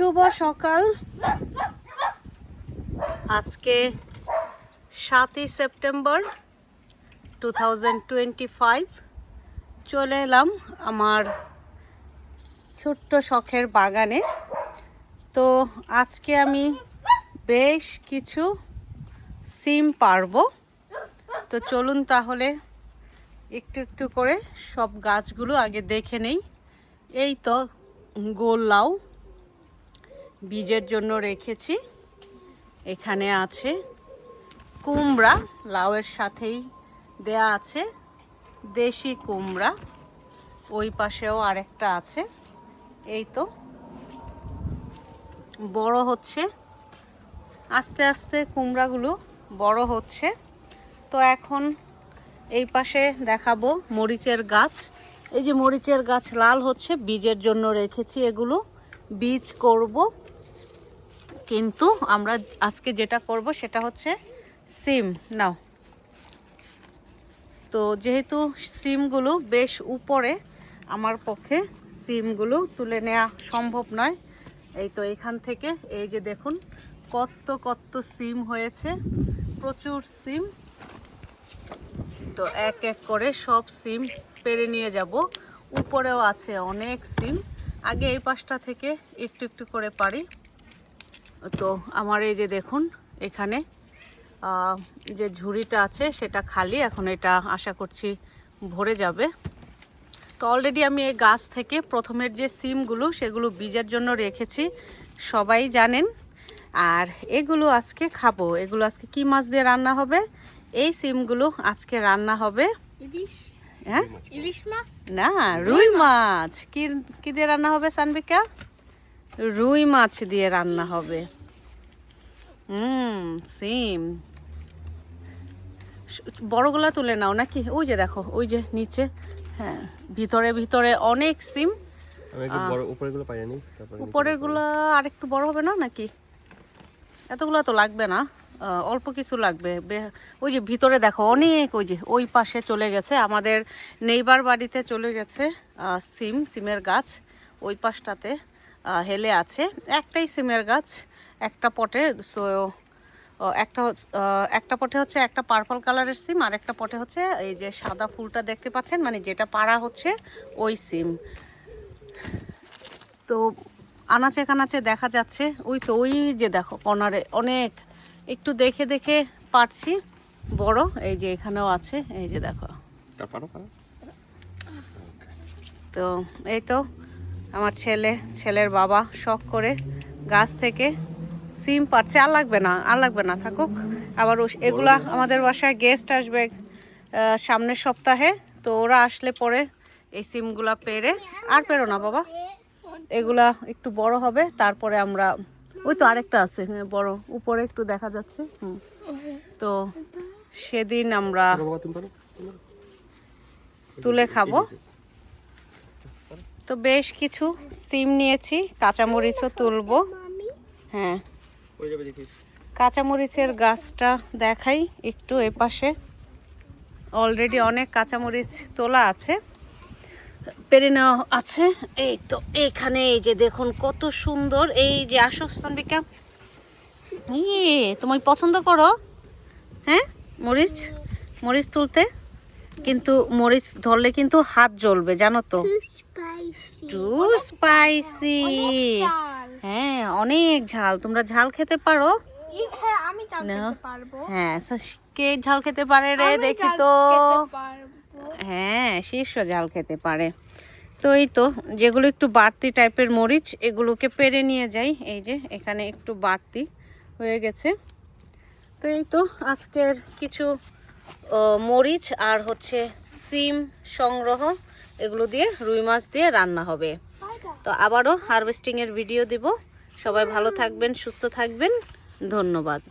শুভ সকাল। আজকে সাতই সেপ্টেম্বর টু চলে এলাম আমার ছোট্ট শখের বাগানে। তো আজকে আমি বেশ কিছু সিম পারব। তো চলুন তাহলে একটু একটু করে সব গাছগুলো আগে দেখে নেই। এই তো গোল লাউ বীজের জন্য রেখেছি। এখানে আছে কুমড়া, লাউয়ের সাথেই দেয়া আছে দেশি কুমড়া। ওই পাশেও আরেকটা আছে। এই তো। বড় হচ্ছে। আস্তে আস্তে কুমড়াগুলো বড় হচ্ছে। তো এখন এই পাশে দেখাবো মরিচের গাছ। এই যে মরিচের গাছ লাল হচ্ছে, বীজের জন্য রেখেছি এগুলো। বীজ করব। কিন্তু আমরা আজকে যেটা করব সেটা হচ্ছে সিম। নাও। তো যেহেতু সিমগুলো বেশ উপরে, আমার পক্ষে সিমগুলো তুলে নেওয়া সম্ভব নয়। এই তো এখান থেকে, এই যে দেখুন কত কত সিম হয়েছে, প্রচুর সিম। তো এক এক করে সব সিম পেরে নিয়ে যাব। উপরেও আছে অনেক সিম। আগে এই পাশটা থেকে একটু একটু করে পারি। তো আমার এই যে দেখুন এখানে যে ঝুড়িটা আছে সেটা খালি এখন এটা আশা করছি ভরে যাবে। তো অলরেডি আমি এই গাছ থেকে প্রথমের যে সিমগুলো সেগুলো বীজের জন্য রেখেছি সবাই জানেন। আর এগুলো আজকে খাব এগুলো আজকে কি মাছ দিয়ে রান্না হবে? এই সিমগুলো আজকে রান্না হবে। ইলিশ? হ্যাঁ? ইলিশ মাছ? না রুই মাছ। কি কি দিয়ে রান্না হবে সানবিকা? রুই মাছ দিয়ে রান্না হবে। হুম সিম বড়গুলা তুলে নাও নাকি? ওই যে দেখো ওই যে নিচে হ্যাঁ ভিতরে ভিতরে অনেক সিম। উপরেরগুলা আর একটু বড় হবে না নাকি? এতগুলো তো লাগবে না। অল্প কিছু লাগবে। ওই যে ভিতরে দেখো অনেক ওই যে ওই পাশে চলে গেছে। আমাদের নেইবার বাড়িতে চলে গেছে সিম সিমের গাছ। ওই পাশটাতে। হেলে আছে। একটাই সিমের গাছ একটা পটে সো একটা হচ্ছে- একটা পটে হচ্ছে একটা পার্পল কালারের সিম আর একটা পটে হচ্ছে এই যে সাদা ফুলটা দেখতে পাচ্ছেন মানে যেটা পাড়া হচ্ছে ওই সিম। তো আনাচে কানাচে দেখা যাচ্ছে ওই তো ওই যে দেখো কর্নারে অনেক একটু দেখে দেখে পারছি বড় এই যে এখানেও আছে এই যে দেখো। তো এই তো আমার ছেলে ছেলের বাবা শখ করে গাছ থেকে সিম পাচ্ছে। আর লাগবে না আর লাগবে না থাকুক। আবার এগুলা আমাদের বাসায় গেস্ট আসবে সামনের সপ্তাহে। তো ওরা আসলে পরে এই সিমগুলা পেরে আর পেরো না বাবা। এগুলা একটু বড় হবে তারপরে আমরা ওই তো আরেকটা আছে হ্যাঁ বড়। উপরে একটু দেখা যাচ্ছে হুম। তো সেদিন আমরা? তুলে খাব। তো বেশ কিছু সিম নিয়েছি কাঁচামরিচও তুলবো। হ্যাঁ। কাঁচামরিচের গাছটা দেখাই একটু এপাশে। অলরেডি অনেক কাঁচামরিচ তোলা আছে পেরে নেওয়া আছে। এই তো এখানে এই যে দেখুন কত সুন্দর। এই যে আসো স্তম্ভিকা ইয়ে তুমি পছন্দ করো? হ্যাঁ মরিচ? মরিচ তুলতে? কিন্তু মরিচ ধরলে কিন্তু হাত জ্বলবে জানো তো। স্পাইসি টু স্পাইসি হ্যাঁ অনেক ঝাল। তোমরা ঝাল খেতে পারো। হ্যাঁ হ্যাঁ কে ঝাল খেতে পারে রে দেখি তো। হ্যাঁ শীর্ষ ঝাল খেতে পারে। তো এই তো যেগুলো একটু বাড়তি টাইপের মরিচ এগুলোকে পেরে নিয়ে যাই। এই যে এখানে একটু বাড়তি হয়ে গেছে। তো এই তো আজকের কিছু মরিচ আর হচ্ছে সিম সংগ্রহ, এগুলো দিয়ে রুই মাছ দিয়ে রান্না হবে। তো আবারও হারভেস্টিংয়ের ভিডিও দিব। সবাই ভালো থাকবেন, সুস্থ থাকবেন। ধন্যবাদ।